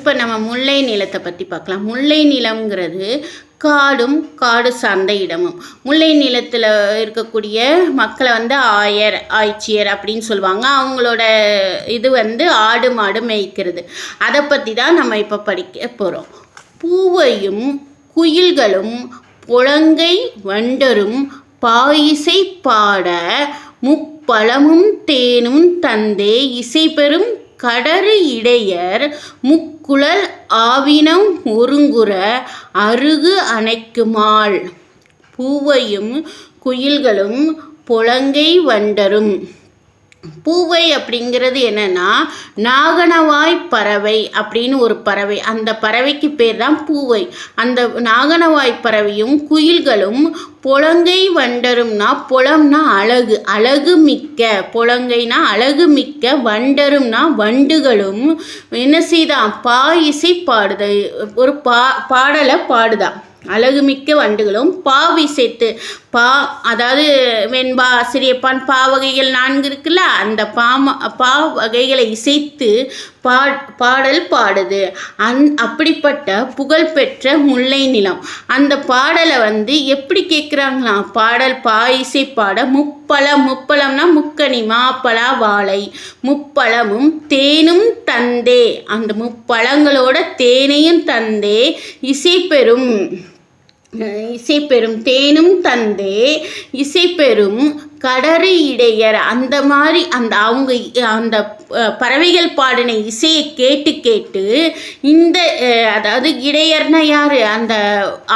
இப்போ நம்ம முல்லை நிலத்தை பற்றி பார்க்கலாம். முல்லை நிலம்ங்கிறது காடும் காடு சார்ந்த இடமும். முல்லை நிலத்தில் இருக்கக்கூடிய மக்களை வந்து ஆயர் ஆய்ச்சியர் அப்படின்னு சொல்லுவாங்க. அவங்களோட இது வந்து ஆடு மாடு மேய்க்கிறது. அதை பற்றி தான் நம்ம இப்போ படிக்க போகிறோம் பூவையும் குயில்களும் புலங்கை வண்டரும் பாயிசை பாட முப்பழமும் தேனும் தந்தே இசைபெறும் கடறு இடையர் முக்குழல் ஆவினம் ஒருங்குற அருகு அணைக்குமால் பூவையும் குயில்களும் புலங்கை வண்டரும். பூவை அப்படிங்கிறது என்னன்னா நாகனவாய் பறவை அப்படின்னு ஒரு பறவை. அந்த பறவைக்கு பேர் தான் பூவை. அந்த நாகனவாய் பறவையும் குயில்களும் புலங்கை வண்டரும்னா புலம்னா அழகு அழகு மிக்க. புலங்கைனா அழகு மிக்க வண்டரும்னா வண்டுகளும். என்ன செய்தான் பா இசை பாடுது. ஒரு பா பாடலை பாடுதான் அழகுமிக்க வண்டுகளும் பாவிசைத்து பா அதாவது வெண்பா சிறியப்பான் பா வகைகள் நான்கு இருக்குல்ல? அந்த பாம பா வகைகளை இசைத்து பா பாடல் பாடுது. அந் அப்படிப்பட்ட புகழ்பெற்ற முல்லை நிலம். அந்த பாடலை வந்து எப்படி கேட்குறாங்களாம் பாடல் பா இசை பாட முப்பழம் முப்பழம்னா முக்கனி மாப்பழா வாழை. முப்பழமும் தேனும் தந்தே. அந்த முப்பழங்களோட தேனையும் தந்தே இசை பெறும். இசை பெறும் தேனும் தந்தே இசை பெறும் கடறு இடையர். அந்த மாதிரி அந்த அவங்க அந்த பறவைகள் பாடின இசையை கேட்டு கேட்டு இந்த அதாவது இடையர்னா யார்? அந்த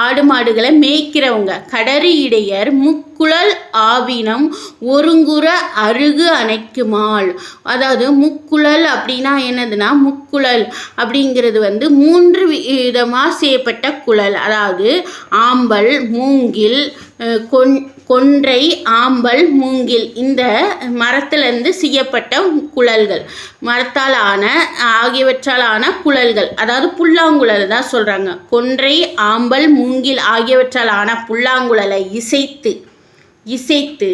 ஆடு மாடுகளை மேய்க்கிறவங்க. கடறு இடையர் முக்குழல் ஆவினம் ஒருங்குற அருகு அணைக்குமாள். அதாவது முக்குழல் அப்படின்னா என்னதுன்னா முக்குழல். அப்படிங்கிறது வந்து மூன்று விதமாக செய்யப்பட்ட குழல். அதாவது ஆம்பல் மூங்கில் கொன் கொன்றை ஆம்பல் மூங்கில் இந்த மரத்திலிருந்து செய்யப்பட்ட குழல்கள். மரத்தால் ஆன ஆகியவற்றால் ஆன குழல்கள். அதாவது புல்லாங்குழல் தான் சொல்கிறாங்க கொன்றை ஆம்பல் மூங்கில் ஆகியவற்றால் ஆன புல்லாங்குழலை இசைத்து இசைத்து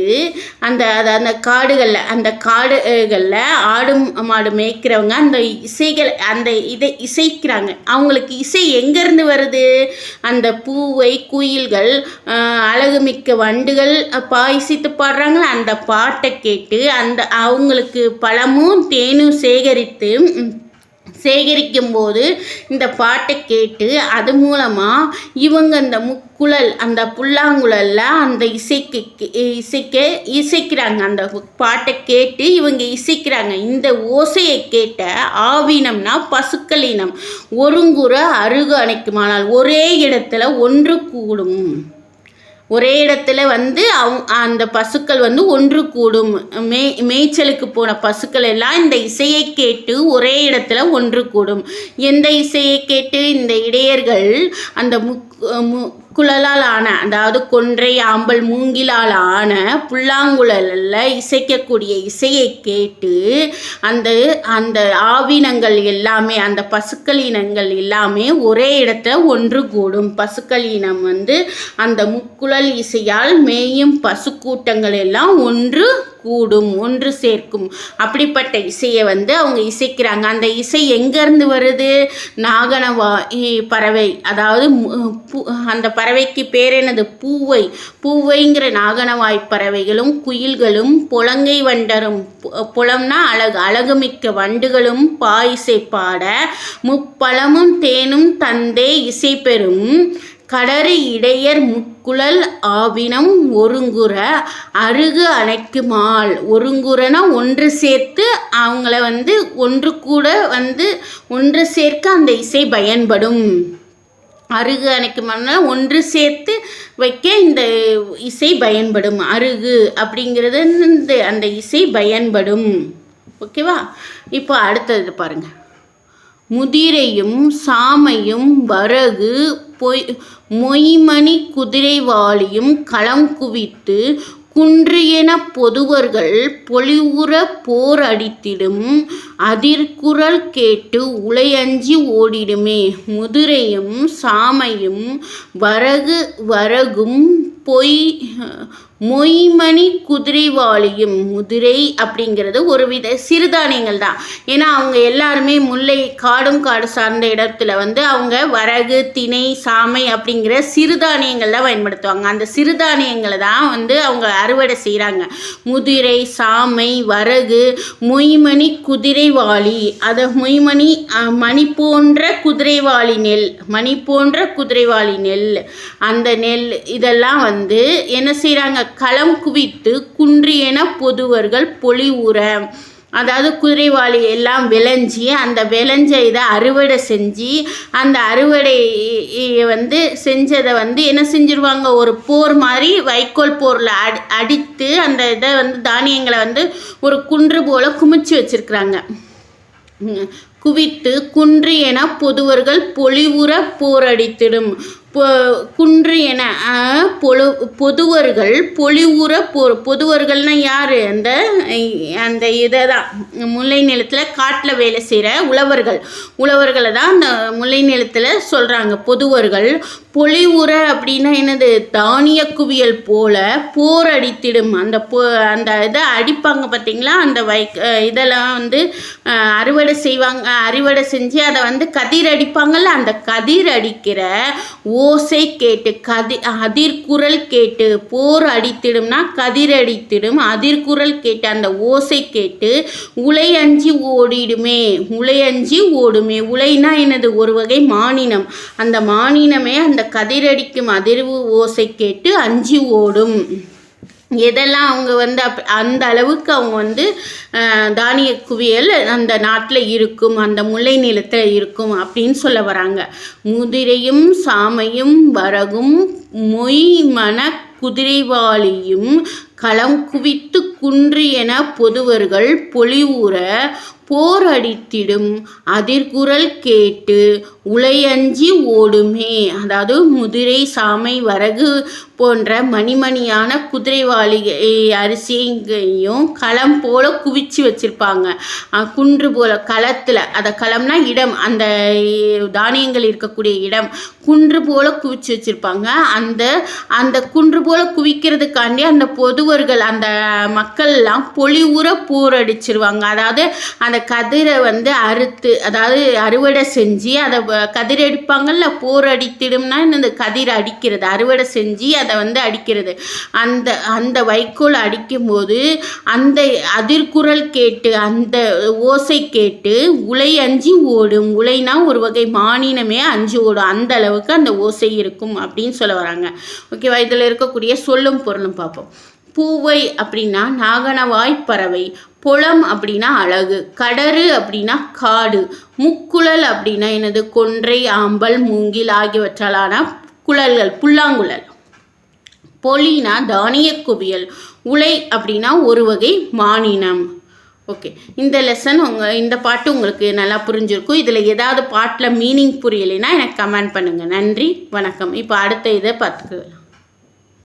அந்த அது அந்த காடுகளில் அந்த காடுகளில் ஆடு மாடு மேய்க்கிறவங்க அந்த இசைகள் அந்த இதை இசைக்கிறாங்க. அவங்களுக்கு இசை எங்கேருந்து வருது? அந்த பூவை குயில்கள் அழகுமிக்க வண்டுகள் பா இசைத்து பாடுறாங்களே அந்த பாட்டை கேட்டு அந்த அவங்களுக்கு பழமும் தேனும் சேகரித்து சேகரிக்கும் போது இந்த பாட்டை கேட்டு அது மூலமாக இவங்க அந்த முக்குழல் அந்த புல்லாங்குழலில் அந்த இசைக்கு இசைக்க இசைக்கிறாங்க. அந்த பாட்டை கேட்டு இவங்க இசைக்கிறாங்க. இந்த ஓசையை கேட்ட ஆவினம்னா பசுக்களினம். ஒருங்குற அருகு அணைக்குமானால் ஒரே இடத்துல ஒன்று கூடும். ஒரே இடத்துல வந்து அவ் அந்த பசுக்கள் வந்து ஒன்று கூடும். மே மேய்ச்சலுக்கு போன பசுக்கள் எல்லாம் இந்த இசையை கேட்டு ஒரே இடத்துல ஒன்று கூடும். எந்த இசையை கேட்டு இந்த இடையர்கள் அந்த முக் மு குழலால் ஆன அதாவது கொன்றை ஆம்பல் மூங்கிலால் ஆன புல்லாங்குழலில் இசைக்கக்கூடிய இசையை கேட்டு அந்த அந்த ஆவினங்கள் எல்லாமே அந்த பசுக்கள் இனங்கள் எல்லாமே ஒரே இடத்துல ஒன்று கூடும். பசுக்கள் இனம் வந்து அந்த முக்குழல் இசையால் மேயும் பசு கூட்டங்கள் எல்லாம் ஒன்று கூடும் ஒன்று சேர்க்கும். அப்படிப்பட்ட இசையை வந்து அவங்க இசைக்கிறாங்க. அந்த இசை எங்கேருந்து வருது? நாகனவா பறவை. அதாவது அந்த பறவைக்கு பேர் என்னது? பூவை. பூவைங்கிற நாகனவாய் பறவைகளும் குயில்களும் புலங்கை வண்டரும் புலம்னா அழகு அழகுமிக்க வண்டுகளும் பாயிசை பாட முப்பழமும் தேனும் தந்தே இசை பெறும் கடறு இடையர் முக்குழல் ஆவினம் ஒருங்குற அருகு அணைக்குமால். ஒருங்குறனா ஒன்று சேர்த்து அவங்கள வந்து ஒன்று கூட வந்து ஒன்று சேர்க்க அந்த இசை பயன்படும். அருகு அணைக்குமானா ஒன்று சேர்த்து வைக்க இந்த இசை பயன்படும். அருகு அப்படிங்கிறது இந்த அந்த இசை பயன்படும். ஓகேவா? இப்போ அடுத்தது பாருங்கள் முதிரையும் சாமையும் வரகு பொய் மொய்மணி குதிரைவாளியும் களம் குவித்து குன்று என பொதுவர்கள் பொலிவுற போர் அடித்திடும் அதிர்குரல் கேட்டு உலையஞ்சி ஓடிடுமே. முதிரையும் சாமையும் வரகு வரகும் பொய் மொய்மணி குதிரைவாளியும் முதிரை அப்படிங்கிறது ஒரு வித சிறுதானியங்கள் தான் ஏன்னா அவங்க எல்லாருமே முல்லை காடும் காடு சார்ந்த இடத்துல வந்து அவங்க வரகு திணை சாமை அப்படிங்கிற சிறுதானியங்கள் தான் பயன்படுத்துவாங்க. அந்த சிறுதானியங்களை தான் வந்து அவங்க அறுவடை செய்கிறாங்க முதிரை சாமை வரகு மொய்மணி குதிரைவாளி. அதை மொய்மணி மணி போன்ற குதிரைவாளி நெல் மணி போன்ற குதிரைவாளி நெல் அந்த நெல் இதெல்லாம் வந்து வந்து என்ன செய்கிறாங்க களம் குவித்து குன்றியன பொதுவர்கள் பொலிவுற அதாவது குதிரைவாளி எல்லாம் விளைஞ்சி அந்த விளைஞ்ச இதை அறுவடை செஞ்சு அந்த அறுவடை வந்து செஞ்சதை வந்து என்ன செஞ்சிருவாங்க? ஒரு போர் மாதிரி வைக்கோல் போரில் அடி அடித்து அந்த இதை வந்து தானியங்களை வந்து ஒரு குன்று போல் குமிச்சு வச்சிருக்கிறாங்க. குவித்து குன்று என பொதுவர்கள் பொலிவுற போரடித்திடும் குன்று என பொழு பொதுவர்கள் பொலிவுற பொ பொதுவர்கள்னா யார்? அந்த அந்த இதை தான் முல்லை நிலத்தில் காட்டில் வேலை செய்கிற உழவர்கள். உழவர்களை தான் அந்த முல்லை நிலத்தில் சொல்கிறாங்க பொதுவர்கள் பொலிவுற அப்படின்னா என்னது? தானிய குவியல் போல போர் அடித்திடும். அந்த போ அந்த இதை அடிப்பாங்க பார்த்தீங்களா? அந்த வை இதெல்லாம் வந்து அறுவடை செய்வாங்க அறுவடை செஞ்சு அதை வந்து கதிர் அடிப்பாங்கள்ல அந்த கதிர் அடிக்கிற ஓசை கேட்டு கதி அதிர்குரல் கேட்டு போர் அடித்திடும்னா கதிர் அடித்திடும். அதிர்குரல் கேட்டு அந்த ஓசை கேட்டு உலை அஞ்சு ஓடிடுமே உலை அஞ்சு ஓடுமே. உலைனா என்னது? ஒரு வகை மானினம். அந்த மானினமே அந்த கதிரடிக்கும் அதிர்வு ஓசை கேட்டு அஞ்சி ஓடும். எதெல்லாம் அவங்க வந்து அப் அந்த அளவுக்கு அவங்க வந்து தானிய குவியல் அந்த நாட்டில் இருக்கும் அந்த முல்லை நிலத்தில் இருக்கும் அப்படின்னு சொல்ல வராங்க. முதிரையும் சாமையும் வரகும் மொய் மன குதிரைவாளியும் களம் குவித்து குன்று என பொதுவர்கள் பொலிவுற போர் அடித்திடும் அதிர்குரல் கேட்டு உலையஞ்சி ஓடுமே. அதாவது முதிரை சாமை வரகு போன்ற மணிமணியான குதிரைவாளிகை அரிசியையும் களம் போல குவிச்சு வச்சிருப்பாங்க. குன்று போல களத்தில் அதை களம்னா இடம் அந்த தானியங்கள் இருக்கக்கூடிய இடம் குன்று போல குவிச்சு வச்சிருப்பாங்க. அந்த அந்த குன்று போல குவிக்கிறதுக்காண்டி அந்த பொதுவர்கள் அந்த மக்கள்லாம் பொலிவுற போரடிச்சிருவாங்க அதாவது அந்த கதிரை வந்து அறுத்து அதாவது அறுவடை செஞ்சு அதை கதிர் அடிப்பாங்கல்ல போர் அடித்திடும்னா இந்த கதிர் அடிக்கிறது. அறுவடை செஞ்சு அதை வந்து அடிக்கிறது. அந்த அந்த வைக்கோல் அடிக்கும்போது அந்த அதிர்குரல் கேட்டு அந்த ஓசை கேட்டு உலை அஞ்சி ஓடும். உலைனா ஒரு வகை மானினமே அஞ்சு ஓடும். அந்த அளவுக்கு அந்த ஓசை இருக்கும் அப்படின்னு சொல்ல வராங்க. ஓகேவா? இதில் இருக்கக்கூடிய சொல்லும் பொருளும் பார்ப்போம். பூவை அப்படின்னா நாகனவாய் பறவை புலம் அப்படின்னா அழகு கடறு அப்படின்னா காடு முக்குழல் அப்படின்னா எனது கொன்றை ஆம்பல் மூங்கில் ஆகியவற்றாலான குழல்கள் புல்லாங்குழல். பொலினா தானிய குவியல் உலை அப்படின்னா ஒரு வகை மானினம். ஓகே இந்த லெசன் உங்கள் இந்த பாட்டு உங்களுக்கு நல்லா புரிஞ்சிருக்கும். இதில் ஏதாவது பாட்டில் மீனிங் புரியலைன்னா எனக்கு கமெண்ட் பண்ணுங்கள் நன்றி வணக்கம். இப்போ அடுத்த இதை பார்த்துக்கலாம்.